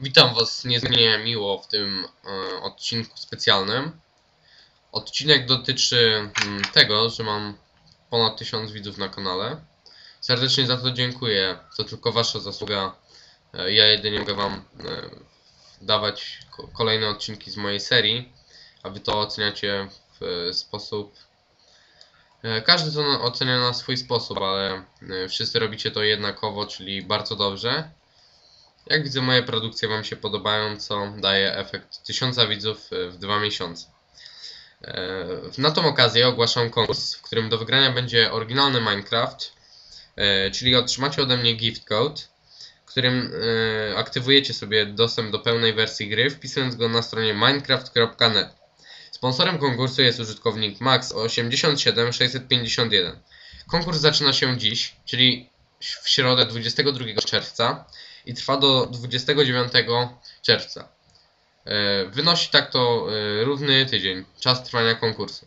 Witam Was niezmiernie miło w tym e, odcinku specjalnym. Odcinek dotyczy mm, tego, że mam ponad 1000 widzów na kanale. Serdecznie za to dziękuję. To tylko Wasza zasługa. E, ja jedynie mogę Wam e, dawać ko kolejne odcinki z mojej serii, a Wy to oceniacie w sposób. Każdy to ocenia na swój sposób, ale wszyscy robicie to jednakowo, czyli bardzo dobrze. Jak widzę, moje produkcje Wam się podobają, co daje efekt 1000 widzów e, w dwa miesiące. E, Na tą okazję ogłaszam konkurs, w którym do wygrania będzie oryginalny Minecraft, e, czyli otrzymacie ode mnie gift code, którym aktywujecie sobie dostęp do pełnej wersji gry, wpisując go na stronie minecraft.net. Sponsorem konkursu jest użytkownik Max87651. Konkurs zaczyna się dziś, czyli w środę 22 czerwca i trwa do 29 czerwca. E, Wynosi tak to e, równy tydzień, czas trwania konkursu.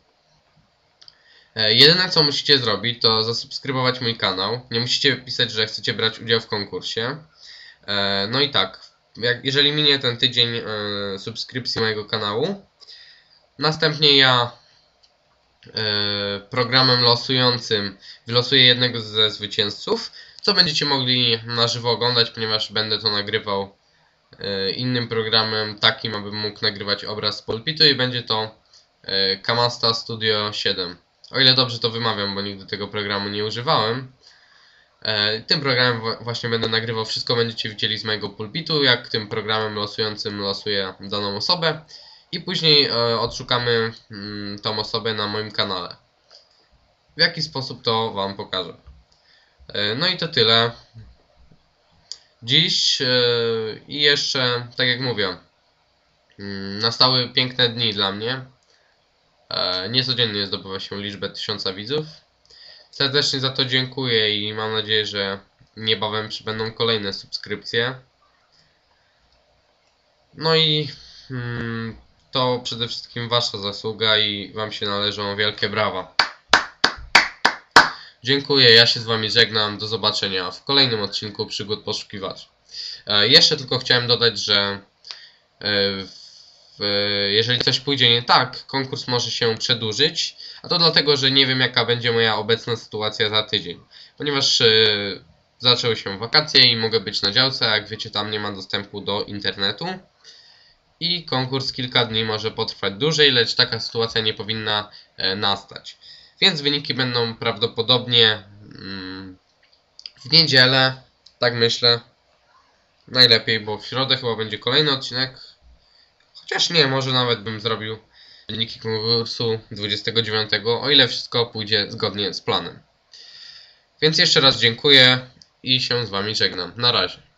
E, Jedyne co musicie zrobić to zasubskrybować mój kanał. Nie musicie pisać, że chcecie brać udział w konkursie. No i tak, jak, jeżeli minie ten tydzień subskrypcji mojego kanału, następnie ja programem losującym wylosuję jednego ze zwycięzców, co będziecie mogli na żywo oglądać, ponieważ będę to nagrywał e, innym programem, takim abym mógł nagrywać obraz z pulpitu i będzie to e, Kamasta Studio 7. O ile dobrze to wymawiam, bo nigdy tego programu nie używałem. E, Tym programem właśnie będę nagrywał, wszystko będziecie widzieli z mojego pulpitu, jak tym programem losującym losuję daną osobę i później odszukamy mm, tą osobę na moim kanale. W jaki sposób to Wam pokażę. E, No i to tyle. Dziś e, i jeszcze, tak jak mówię, mm, nastały piękne dni dla mnie. E, Niecodziennie zdobywa się liczbę tysiąca widzów. Serdecznie za to dziękuję i mam nadzieję, że niebawem przybędą kolejne subskrypcje. No i mm, to przede wszystkim Wasza zasługa i Wam się należą wielkie brawa. Dziękuję, ja się z Wami żegnam. Do zobaczenia w kolejnym odcinku Przygód Poszukiwacza. E, jeszcze tylko chciałem dodać, że e, w, jeżeli coś pójdzie nie tak, konkurs może się przedłużyć, a to dlatego, że nie wiem jaka będzie moja obecna sytuacja za tydzień. Ponieważ e, zaczęły się wakacje i mogę być na działce, jak wiecie tam nie ma dostępu do internetu. I konkurs kilka dni może potrwać dłużej, lecz taka sytuacja nie powinna e, nastać. Więc wyniki będą prawdopodobnie mm, w niedzielę, tak myślę. Najlepiej, bo w środę chyba będzie kolejny odcinek. Chociaż nie, może nawet bym zrobił wyniki konkursu 29, o ile wszystko pójdzie zgodnie z planem. Więc jeszcze raz dziękuję i się z Wami żegnam. Na razie.